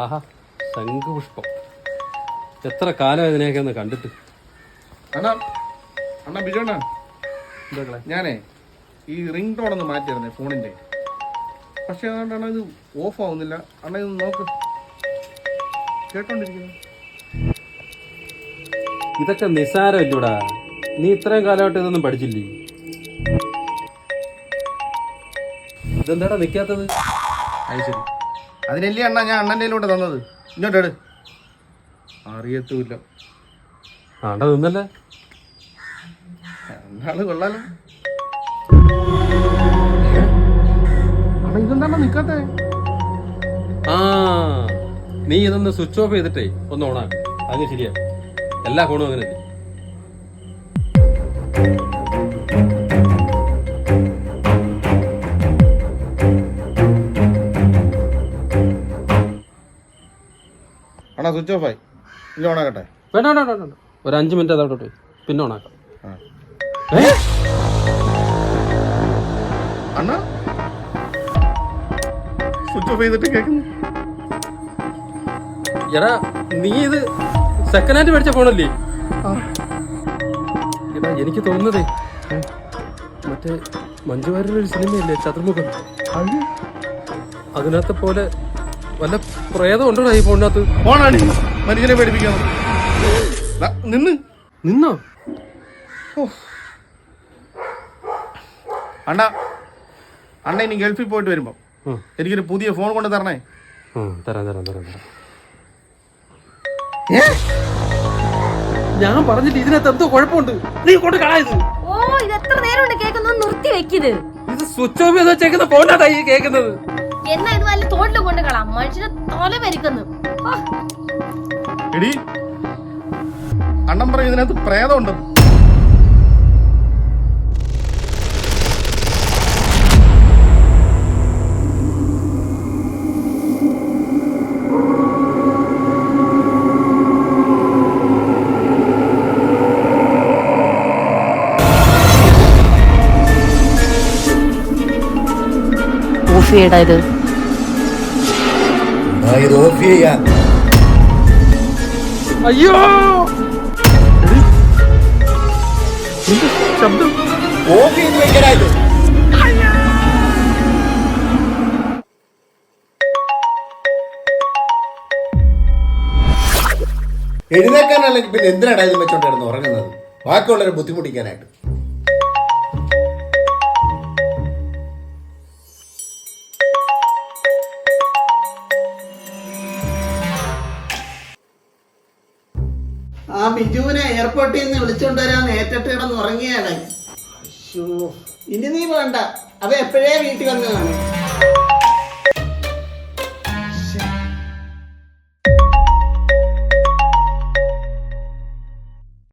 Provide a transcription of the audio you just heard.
ആഹാ ശംഖുപുഷ്പം. എത്ര കാലം ഇതിനെയൊക്കെ ഒന്ന് കണ്ടിട്ട്? അണ്ണാ അണ്ണാ ബിജുണ്ണ ഞാനേ ഈ റിംഗ് ടോൺ ഒന്ന് മാറ്റിയിരുന്നേ ഫോണിന്റെ പക്ഷെ അതുകൊണ്ട് അണ്ണാ ഇത് ഓഫ് ആവുന്നില്ല. അണ്ണ ഇത് നോക്ക്. കേട്ടോണ്ടിരിക്കുന്നു. ഇതൊക്കെ നിസ്സാരമില്ലൂടാ നീ ഇത്രയും കാലമായിട്ട് ഇതൊന്നും പഠിച്ചില്ലേ? ഇതെന്താടാ നിൽക്കാത്തത് അത് ശരി. അതിനല്ലേ അണ്ണാ ഞാൻ അണ്ണന്റെ കയ്യിലോട്ട് തന്നത്. ഇങ്ങോട്ട് എടു അറിയത്തുമില്ല. ആണ്ട നിന്നല്ലേ അണ്ണാൾ കൊള്ളാലോ. അണ്ണാ ഇതെന്താ നിക്കാത്തേ. ആ നീ ഇതൊന്ന് സ്വിച്ച് ഓഫ് ചെയ്തിട്ടേ ഒന്ന് ഓണാ അത് ശരിയാ. എല്ലാ ഫോണും അങ്ങനെ അണ്ണാ സ്വിച്ച് ഓഫ് ആയി. ഇല്ല ഓണാക്കട്ടെ. വേണ്ട വേണ്ട വേണ്ട, വേണ്ട. ഒരു അഞ്ച് മിനിറ്റ് അതോട്ട് പോയി പിന്നെ ഓണാക്കാം. ആ? അണ്ണ? സ്വിച്ച് ഓഫ് ചെയ്തിട്ട് കേൾക്കുന്നു. എടാ നീ ഇത് സെക്കൻഡ് ഹാൻഡ് മേടിച്ച ഫോണല്ലേ ആ. എടാ എനിക്ക് തോന്നുന്നതേ മറ്റേ മഞ്ജു വാര്യരുടെ ഒരു സിനിമയില്ലേ ചതുർമുഖം? അതിനകത്തെ പോലെ വല്ല പ്രേതം ഉണ്ടോ ഈ ഫോണിനകത്ത്? ഫോണാണ് മനുഷ്യനെ പേടിപ്പിക്കാൻ നിന്ന്. നിന്നോ? അണ്ണ അണ്ണ ഇനി ഗൾഫിൽ പോയിട്ട് വരുമ്പോ എനിക്കൊരു പുതിയ ഫോൺ കൊണ്ട് തരണേ. തരാം തരാം തരാം തരാം. ഞാൻ പറഞ്ഞിട്ട് ഇതിനകത്ത് എന്തോ കുഴപ്പമുണ്ട്. നീ കൊണ്ട് കളയത് ഓ ഇത് എത്ര നേരം കൊണ്ട് കേൾക്കുന്നു നിർത്തി വെക്കിത് ഇത് സ്വിച്ച് ഓഫ് ചെയ്ത് വെച്ചേക്കുന്ന ഫോണിനകത്താ കേൾക്കുന്നത്? എന്നാ ഇത് വല്ല തോട്ടിൽ മനുഷ്യനെ തല പരിക്കുന്നു എടി അണ്ണൻ പറയും ഇതിനകത്ത് പ്രേതമുണ്ട്. ഓഫ് ചെയ്യടാ ഇത്. ആ, ഇത് ഓഫ് ചെയ്യാൻ അയ്യോ! ശബ്ദം? ഓഫ് ചെയ്ത് എഴുന്നേക്കാനല്ലെങ്കിൽ പിന്നെ എന്തിനാണ് ഇത് വെച്ചോണ്ടായിരുന്നു ഉറങ്ങുന്നത്? ബാക്കിയുള്ളവരെ ബുദ്ധിമുട്ടിക്കാനായിട്ട്. ആ ബിജുവിനെ എയർപോർട്ടിൽ നിന്ന് വിളിച്ചോണ്ട് വരാൻ നേരിട്ട് കിടന്ന് ഉറങ്ങിയാണ് ഇനി നീ വേണ്ട. അവ എപ്പോഴേ വീട്ടിൽ വന്നതാണ് കാണും.